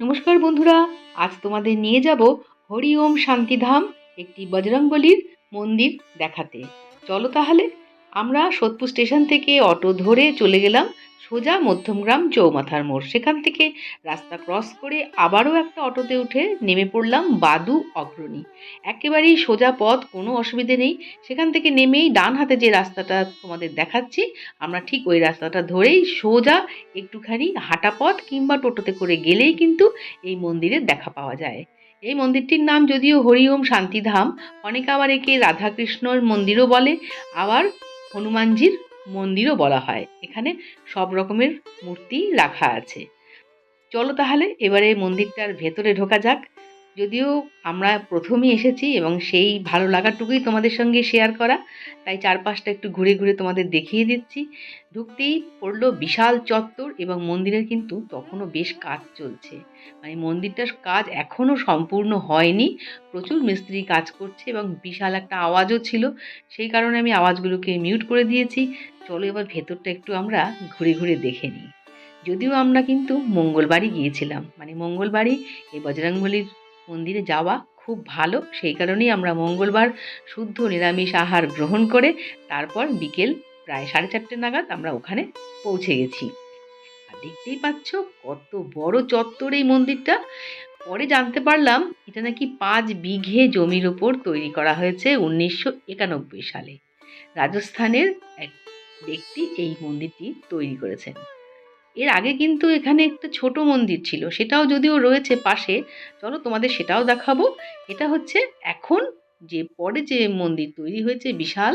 নমস্কার বন্ধুরা, আজ তোমাদের নিয়ে যাব হরি ওম শান্তিধাম একটি বজরংবলির মন্দির দেখাতে। চলো তাহলে আমরা সোদপুর স্টেশন থেকে অটো ধরে চলে গেলাম সোজা মধ্যমগ্রাম চৌমাথার মোড়। সেখান থেকে রাস্তা ক্রস করে আবারও একটা অটোতে উঠে নেমে পড়লাম বাদু অগ্রণী। একেবারেই সোজা পথ, কোনো অসুবিধে নেই। সেখান থেকে নেমেই ডান হাতে যে রাস্তাটা তোমাদের দেখাচ্ছি, আমরা ঠিক ওই রাস্তাটা ধরেই সোজা একটুখানি হাঁটা পথ কিংবা টোটোতে করে গেলেই কিন্তু এই মন্দিরের দেখা পাওয়া যায়। এই মন্দিরটির নাম যদিও হরিওম শান্তিধাম, অনেকে আবার একে রাধাকৃষ্ণর মন্দিরও বলে। আবার হনুমানজির মন্দিরও বলা হয়। এখানে সব রকমের মূর্তি রাখা আছে। চলো তাহলে এবারে মন্দিরটার ভেতরে ঢোকা যাক। যদিও আমরা প্রথমেই এসেছি এবং সেই ভালো লাগাটুকুই তোমাদের সঙ্গে শেয়ার করা, তাই চারপাশটা একটু ঘুরে ঘুরে তোমাদের দেখিয়ে দিচ্ছি। ঢুকতেই পড়ল বিশাল চত্বর এবং মন্দিরের কিন্তু তখনও বেশ কাজ চলছে। মানে মন্দিরটার কাজ এখনও সম্পূর্ণ হয়নি, প্রচুর মিস্ত্রি কাজ করছে এবং বিশাল একটা আওয়াজও ছিল, সেই কারণে আমি আওয়াজগুলোকে মিউট করে দিয়েছি। চলো এবার ভেতরটা একটু আমরা ঘুরে ঘুরে দেখে নিই। যদিও আমরা কিন্তু মঙ্গলবারই গিয়েছিলাম মানে মঙ্গলবারই এই বজরংবলির মন্দিরে যাওয়া খুব ভালো। সেই কারণেই আমরা মঙ্গলবার শুদ্ধ নিরামিষ আহার গ্রহণ করে তারপর বিকেল প্রায় সাড়ে চারটে নাগাদ আমরা ওখানে পৌঁছে গেছি। আর দেখতেই পাচ্ছ কত বড় চত্বর এই মন্দিরটা। পরে জানতে পারলাম এটা নাকি পাঁচ বিঘে জমির ওপর তৈরি করা হয়েছে উনিশশো একানব্বই সালে। রাজস্থানের এক ব্যক্তি এই মন্দিরটি তৈরি করেছেন। এর আগে কিন্তু এখানে একটা ছোট মন্দির ছিল, সেটাও যদিও রয়েছে পাশে, চলো তোমাদের সেটাও দেখাবো। এটা হচ্ছে এখন যে পরে যে মন্দির তৈরি হয়েছে বিশাল,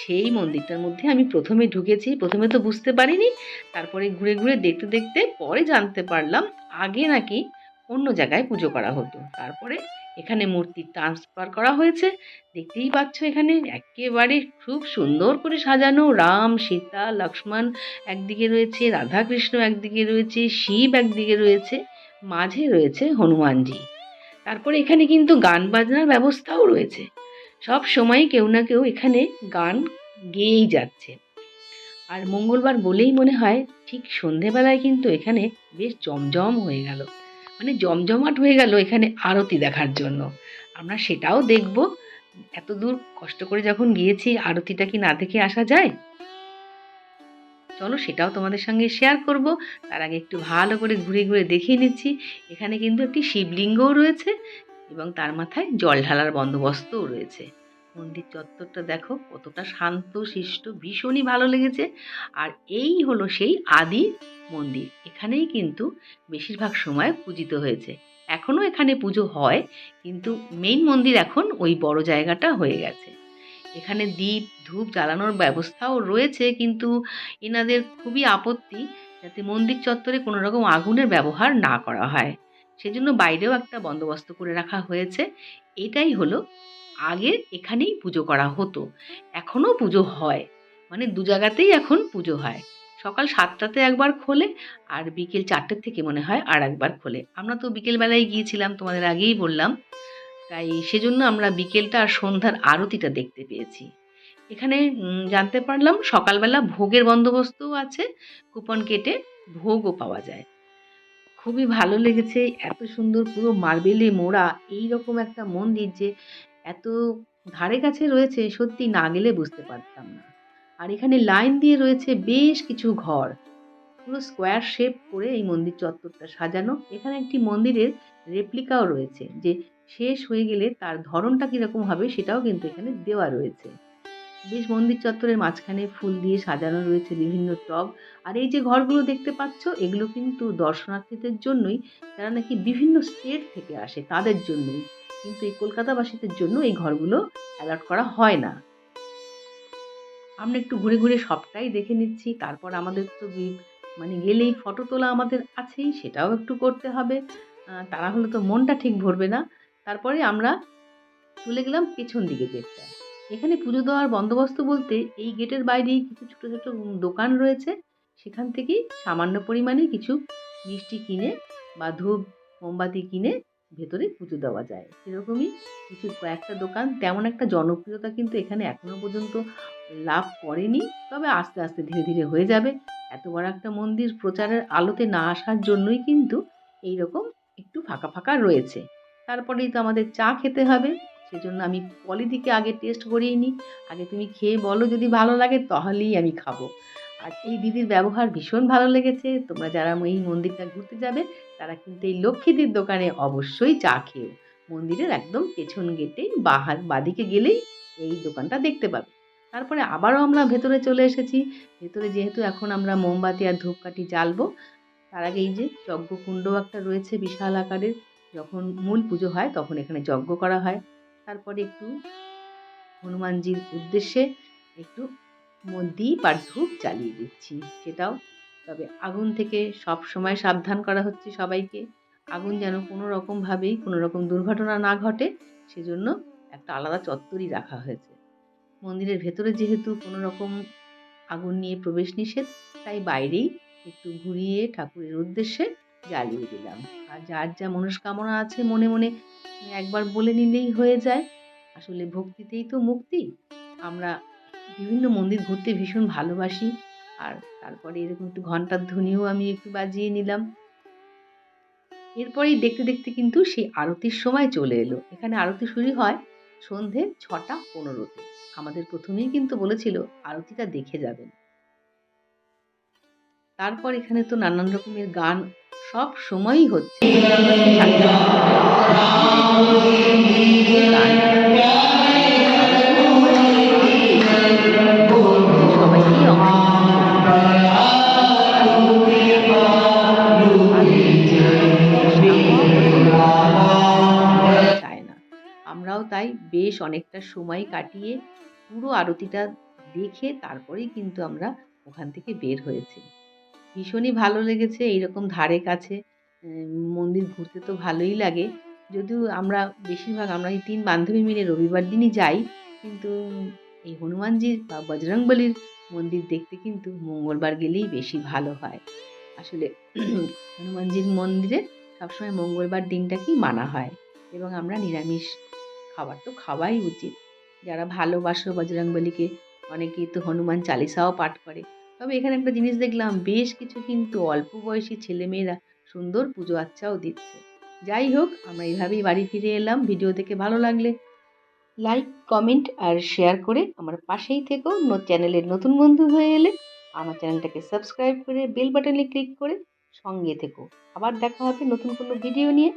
সেই মন্দিরটার মধ্যে আমি প্রথমে ঢুকেছি। প্রথমে তো বুঝতে পারিনি, তারপরে ঘুরে ঘুরে দেখতে দেখতে পরে জানতে পারলাম, আগে নাকি অন্য জায়গায় পুজো করা হতো। তারপরে এখানে মূর্তি ট্রান্সফার করা হয়েছে। দেখতেই পাচ্ছ এখানে একেবারে খুব সুন্দর করে সাজানো। রাম, সীতা, লক্ষ্মণ একদিকে রয়েছে, রাধাকৃষ্ণ একদিকে রয়েছে, শিব একদিকে রয়েছে, মাঝে রয়েছে হনুমানজি। তারপরে এখানে কিন্তু গান বাজনার ব্যবস্থাও রয়েছে। সব সময় কেউ না কেউ এখানে গান গেয়েই যাচ্ছে। আর মঙ্গলবার বলেই মনে হয় ঠিক সন্ধেবেলায় কিন্তু এখানে বেশ জমজম হয়ে গেল। মানে জমজমাট হয়ে গেল এখানে আরতি দেখার জন্য। আমরা সেটাও দেখব। এত দূর কষ্ট করে যখন গিয়েছি, আরতিটা কি না দেখে আসা যায়? চলো সেটাও তোমাদের সঙ্গে শেয়ার করব। তার আগে একটু ভালো করে ঘুরে ঘুরে দেখিয়ে নিচ্ছি। এখানে কিন্তু একটি শিবলিঙ্গও রয়েছে এবং তার মাথায় জল ঢালার বন্দোবস্তও রয়েছে। মন্দির চত্বরটা দেখো, কতটা শান্ত, শিষ্ট, ভীষণই ভালো লেগেছে। আর এই হলো সেই আদি মন্দির। এখানেই কিন্তু বেশিরভাগ সময় পূজিত হয়েছে। এখনও এখানে পুজো হয়, কিন্তু মেইন মন্দির এখন ওই বড় জায়গাটা হয়ে গেছে। এখানে দ্বীপ ধূপ জ্বালানোর ব্যবস্থাও রয়েছে, কিন্তু এনাদের খুবই আপত্তি যাতে মন্দির চত্বরে কোনো রকম আগুনের ব্যবহার না করা হয়। সেজন্য বাইরেও একটা বন্দোবস্ত করে রাখা হয়েছে। এটাই হলো, আগে এখানেই পুজো করা হতো। এখনও পুজো হয়। মানে দু জায়গাতেই এখন পুজো হয়। সকাল সাতটাতে একবার খোলে আর বিকেল চারটের থেকে মনে হয় আর একবার খোলে। আমরা তো বিকেলবেলায় গিয়েছিলাম, তোমাদের আগেই বললাম। তাই সেজন্য আমরা বিকেলটা আর সন্ধ্যার আরতিটা দেখতে পেয়েছি। এখানে জানতে পারলাম সকালবেলা ভোগের বন্দোবস্তও আছে, কুপন কেটে ভোগও পাওয়া যায়। খুবই ভালো লেগেছে, এত সুন্দর পুরো মার্বেলে মোড়া এই রকম একটা মন্দির যে এত ধারে কাছে রয়েছে, সত্যি না গেলে বুঝতে পারতাম না। আর এখানে লাইন দিয়ে রয়েছে বেশ কিছু ঘর। পুরো স্কোয়ার শেপ করে এই মন্দির চত্বরটা সাজানো। এখানে একটি মন্দিরের রেপ্লিকাও রয়েছে যে শেষ হয়ে গেলে তার ধরনটা কীরকম হবে সেটাও কিন্তু এখানে দেওয়া রয়েছে। বেশ মন্দির চত্বরের মাঝখানে ফুল দিয়ে সাজানো রয়েছে বিভিন্ন টব। আর এই যে ঘরগুলো দেখতে পাচ্ছ, এগুলো কিন্তু দর্শনার্থীদের জন্যই যারা নাকি বিভিন্ন স্টেট থেকে আসে তাদের জন্যই। কিন্তু এই কলকাতাবাসীদের জন্য এই ঘরগুলো অ্যালার্ট করা হয় না। আমরা একটু ঘুরে ঘুরে সবটাই দেখে নিচ্ছি। তারপর আমাদের তো মানে গেলেই ফটো তোলা আমাদের আছেই সেটাও একটু করতে হবে। আহ, তারা হলে তো মনটা ঠিক ভরবে না। তারপরে আমরা চলে গেলাম পেছন দিকে গেটটায় এখানে পুজো দেওয়ার বন্দোবস্ত বলতে এই গেটের বাইরেই কিছু ছোটো ছোটো দোকান রয়েছে। সেখান থেকেই সামান্য পরিমাণে কিছু মিষ্টি কিনে বা ধূপ মোমবাতি কিনে ভেতরে পুজো দেওয়া যায়। সেরকমই কিছু কয়েকটা দোকান। তেমন একটা জনপ্রিয়তা কিন্তু এখানে এখনও পর্যন্ত লাভ করেনি, তবে আস্তে আস্তে ধীরে ধীরে হয়ে যাবে। এত বড় একটা মন্দির প্রচারের আলোতে না আসার জন্যই কিন্তু এই রকম একটু ফাঁকা ফাঁকা রয়েছে। তারপরেই তো আমাদের চা খেতে হবে, সেজন্য আমি পলিদিকে আগে টেস্ট করিয়ে নিই। আগে তুমি খেয়ে বলো, যদি ভালো লাগে তাহলেই আমি খাব। আর এই দিদির ব্যবহার ভীষণ ভালো লেগেছে। তোমরা যারা এই মন্দিরটা ঘুরতে যাবে, তারা কিন্তু এই লক্ষ্মীদির দোকানে অবশ্যই চা খেও মন্দিরের একদম পেছন গেটেই বাহার বাদিকে গেলেই এই দোকানটা দেখতে পাবে। তারপরে আবারও আমরা ভেতরে চলে এসেছি। ভেতরে যেহেতু এখন আমরা মোমবাতি আর ধূপকাঠি জ্বালবো, তার আগে এই যে যজ্ঞকুণ্ড একটা রয়েছে বিশাল আকারের, যখন মূল পুজো হয় তখন এখানে যজ্ঞ করা হয়। তারপরে একটু হনুমানজির উদ্দেশ্যে একটু দীপ আর ধূপ জ্বালিয়ে দিচ্ছি, সেটাও তবে আগুন থেকে সব সময় সাবধান করা হচ্ছে সবাইকে। আগুন যেন কোনো রকমভাবেই কোনো রকম দুর্ঘটনা না ঘটে, সেজন্য একটা আলাদা চত্বরই রাখা হয়েছে। মন্দিরের ভেতরে যেহেতু কোনো রকম আগুন নিয়ে প্রবেশ নিষেধ, তাই বাইরেই একটু ঘুরিয়ে ঠাকুরের উদ্দেশ্যে জ্বালিয়ে দিলাম। আর যার যা মনস্কামনা আছে মনে মনে একবার বলে নিলেই হয়ে যায়। আসলে ভক্তিতেই তো মুক্তি। আমরা বিভিন্ন মন্দির ঘুরতে ভীষণ ভালোবাসি। আর তারপরে এরকম একটু ঘণ্টার ধ্বনিও আমি একটু বাজিয়ে নিলাম। এরপরেই দেখতে দেখতে কিন্তু সেই আরতির সময় চলে এলো। এখানে আরতি শুরু হয় সন্ধে ছটা পনেরোতে। আমাদের প্রথমেই কিন্তু বলেছিল, আরতিটা দেখে যাবেন। তারপর এখানে তো নানান রকমের গান সব সময়ই হচ্ছে। তাই বেশ অনেকটা সময় কাটিয়ে পুরো আরতিটা দেখে তারপরেই কিন্তু আমরা ওখান থেকে বের হয়েছি। ভীষণই ভালো লেগেছে এইরকম ধারে কাছে মন্দির ঘুরতে তো ভালোই লাগে। যদিও আমরা বেশিরভাগ আমরা এই তিন বান্ধবী মিলে রবিবার দিনই যাই, কিন্তু এই হনুমানজির বা বজরংবলির মন্দির দেখতে কিন্তু মঙ্গলবার গেলেই বেশি ভালো হয়। আসলে হনুমানজির মন্দিরে সবসময় মঙ্গলবার দিনটাকেই মানা হয় এবং আমরা নিরামিষ খাবার তো খাওয়াই উচিত। যারা ভালোবাসো বজরংবলীকে অনেকেই তো হনুমান চালিসাও পাঠ করে। তবে এখানে একটা জিনিস দেখলাম, বেশ কিছু কিন্তু অল্প বয়সী ছেলেমেয়েরা সুন্দর পুজো আচ্চাও দিচ্ছে। যাই হোক, আমরা এইভাবেই বাড়ি ফিরে এলাম। ভিডিও দেখে ভালো লাগলে লাইক, কমেন্ট আর শেয়ার করে আমার পাশেই থেকো। চ্যানেলের নতুন বন্ধু হয়ে এলে আমার চ্যানেলটাকে সাবস্ক্রাইব করে বেল বাটনে ক্লিক করে সঙ্গে থেকো। আবার দেখা হবে নতুন কোনো ভিডিও নিয়ে।